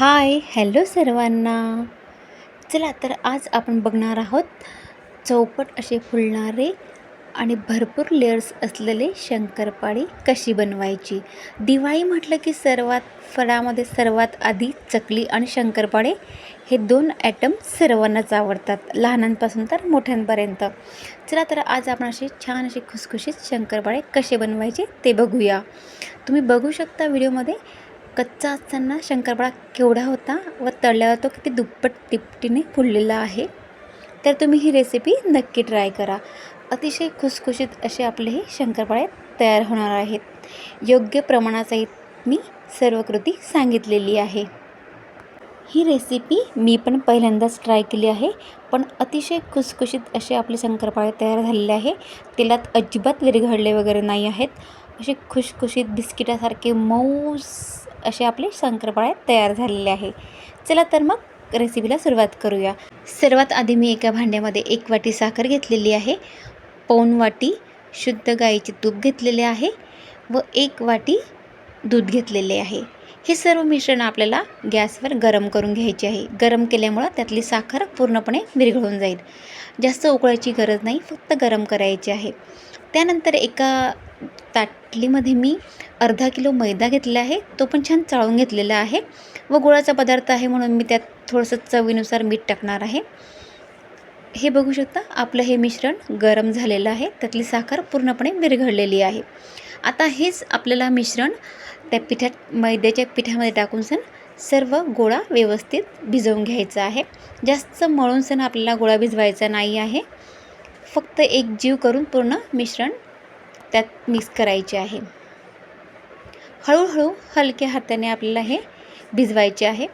Hi hello सर्वांना. चला तर आज आपण बघणार आहोत चौपट असे फुलणारे आणि भरपूर लेअर्स असलेले शंकरपाळी कशी बनवायची? दिवाळी म्हटलं की सर्वात फळामध्ये सर्वात आधी चकली आणि शंकरपाळे हे दोन ॲटम सर्वांनाच आवडतात लहानांपासून तर मोठ्यांपर्यंत. चला तर आज आपण असे छान असे खुसखुशीत शंकरपाळे कसे बनवायचे ते बघूया. तुम्ही बघू शकता व्हिडिओमध्ये कच्चा असताना शंकरपाळा केवढा होता व तळल्यावर तो किती दुप्पट तिपटीने फुललेला आहे तर तुम्ही ही रेसिपी नक्की ट्राय करा. अतिशय खुसखुशीत असे आपले हे शंकरपाळे तयार होणार आहेत. योग्य प्रमाणासहित मी सर्व कृती सांगितलेली आहे. ही रेसिपी मी पण पहिल्यांदाच ट्राय केली आहे पण अतिशय खुसखुशीत असे आपले शंकरपाळे तयार झालेले आहे. तेलात अजिबात विरघडले वगैरे नाही आहेत. असे खुशखुशीत बिस्किटासारखे मऊस असे आपले शंकरपाळे तयार झालेले आहे. चला तर मग रेसिपीला सुरुवात करूया. सर्वात आधी मी एका भांड्यामध्ये एक वाटी साखर घेतलेली आहे. पाऊण वाटी शुद्ध गाईचे तूप घेतलेले आहे व एक वाटी दूध घेतलेले आहे. हे सर्व मिश्रण आपल्याला गॅसवर गरम करून घ्यायचे आहे. गरम केल्यामुळं त्यातली साखर पूर्णपणे विरघळून जाईल. जास्त उकळायची गरज नाही फक्त गरम करायची आहे. त्यानंतर एका ताटलीमध्ये मी अर्धा किलो मैदा घेतला आहे. तो पण छान चाळून घेतलेला आहे. व गुळाचा पदार्थ आहे म्हणून मी त्यात थोडंसं चवीनुसार मीठ टाकणार आहे. हे बघू शकता आपलं हे मिश्रण गरम झालेलं आहे. त्यातली साखर पूर्णपणे विरघळलेली आहे. आता हेच आपल्याला मिश्रण त्या पिठात मैद्याच्या पिठामध्ये टाकून सण सर्व गोळा व्यवस्थित भिजवून घ्यायचा आहे. जास्त मळून सण आपल्याला गोळा भिजवायचा नाही आहे. फक्त एक जीव करून पूर्ण मिश्रण त्यात मिक्स करायचे आहे. हळूहळू हलक्या हाताने आपल्याला हे भिजवायचे आहे.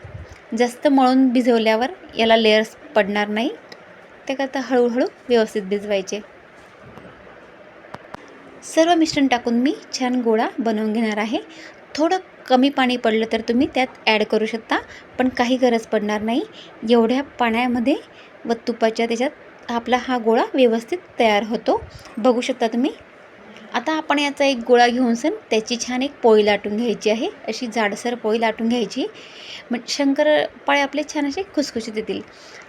जास्त मळून भिजवल्यावर याला लेअर्स पडणार नाही. त्याकरता हळूहळू व्यवस्थित भिजवायचे. सर्व मिश्रण टाकून मी छान गोळा बनवून घेणार आहे. थोडं कमी पाणी पडलं तर तुम्ही त्यात ॲड करू शकता पण काही गरज पडणार नाही. एवढ्या पाण्यामध्ये व तुपाच्या त्याच्यात आपला हा गोळा व्यवस्थित तयार होतो. बघू शकता तुम्ही. आता आपण याचा एक गोळा घेऊन सण त्याची छान एक पोळी लाटून घ्यायची आहे. अशी जाडसर पोळी लाटून घ्यायची. मग शंकरपाळे आपले छान असे खुसखुशीत येतील.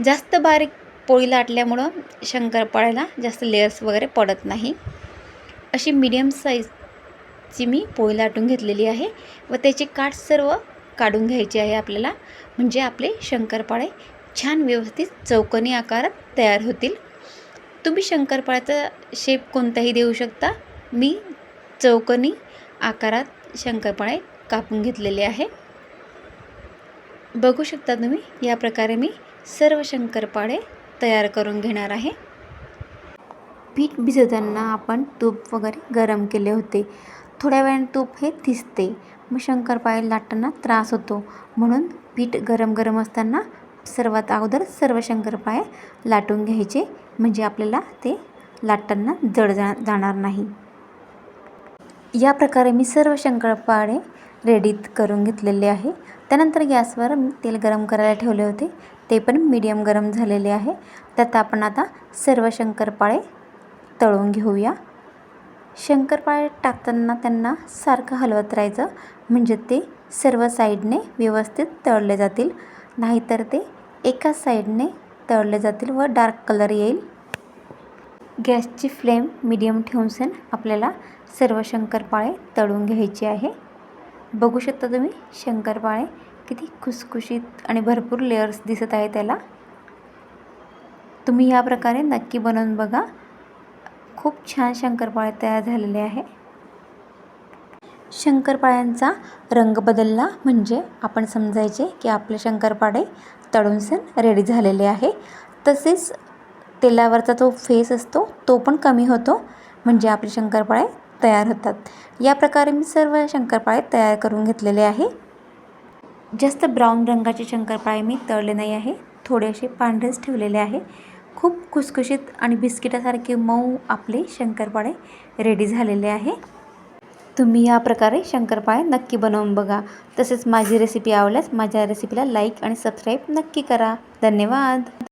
जास्त बारीक पोळी लाटल्यामुळं शंकरपाळ्याला जास्त लेअर्स वगैरे पडत नाही. अशी मीडियम साईजची मी पोळी लाटून घेतलेली आहे व त्याचे काठ सर्व काढून घ्यायचे आहे आपल्याला. म्हणजे आपले शंकरपाळे छान व्यवस्थित चौकोनी आकारात तयार होतील. तुम्ही शंकरपाळ्याचा शेप कोणताही देऊ शकता. मी चौकोनी आकारात शंकरपाळे कापून घेतलेले आहे. बघू शकता तुम्ही या प्रकारे मी सर्व शंकरपाळे तयार करून घेणार आहे. पीठ भिजवताना आपण तूप वगैरे गरम केले होते. थोड्या वेळाने तूप हे थिसते. मग शंकरपाळे लाटताना त्रास होतो. म्हणून पीठ गरम गरम असताना सर्वात अगोदर सर्व शंकरपाळे लाटून घ्यायचे म्हणजे आपल्याला ते लाटताना जड जा जाणार नाही. या प्रकारे मी सर्व शंकरपाळे रेडीत करून घेतलेले आहे. त्यानंतर गॅसवर तेल गरम करायला ठेवले होते. ते पण मीडियम गरम झालेले आहे. त्यात आपण आता सर्व शंकरपाळे तळून घेऊया. शंकरपाळे टाकताना त्यांना सारखं हलवत राहायचं म्हणजे ते सर्व साईडने व्यवस्थित तळले जातील. नाहीतर ते एका साईडने तळले जातील व डार्क कलर येईल. गॅसची फ्लेम मिडियम ठेवून आपल्याला सर्व शंकरपाळे तळून घ्यायचे आहे. बघू शकता तुम्ही शंकरपाळे किती खुसखुशीत आणि भरपूर लेअर्स दिसत आहे त्याला. तुम्ही या प्रकारे नक्की बनवून बघा. खूप छान शंकरपाळे तयार झालेले आहे. शंकरपाळ्यांचा रंग बदलला म्हणजे आपण समजायचे की आपले शंकरपाळे तळून सण रेडी झालेले आहे. तसेच तेलावरचा जो फेस असतो तो पण कमी होतो म्हणजे आपले शंकरपाळे तयार होतात. या प्रकारे मी सर्व शंकरपाळे तयार करून घेतलेले आहे. जास्त ब्राऊन रंगाचे शंकरपाळे मी तळले नाही आहे. थोडेसे पांढरेच ठेवलेले आहे. खूप खुसखुशीत आणि बिस्किटासारखे मऊ आपले शंकरपाळे रेडी झालेले आहे. तुम्ही या प्रकारे शंकरपाळे नक्की बनवून बघा. तसेच माझी रेसिपी आवडल्यास माझ्या रेसिपीला लाईक आणि सबस्क्राईब नक्की करा. धन्यवाद.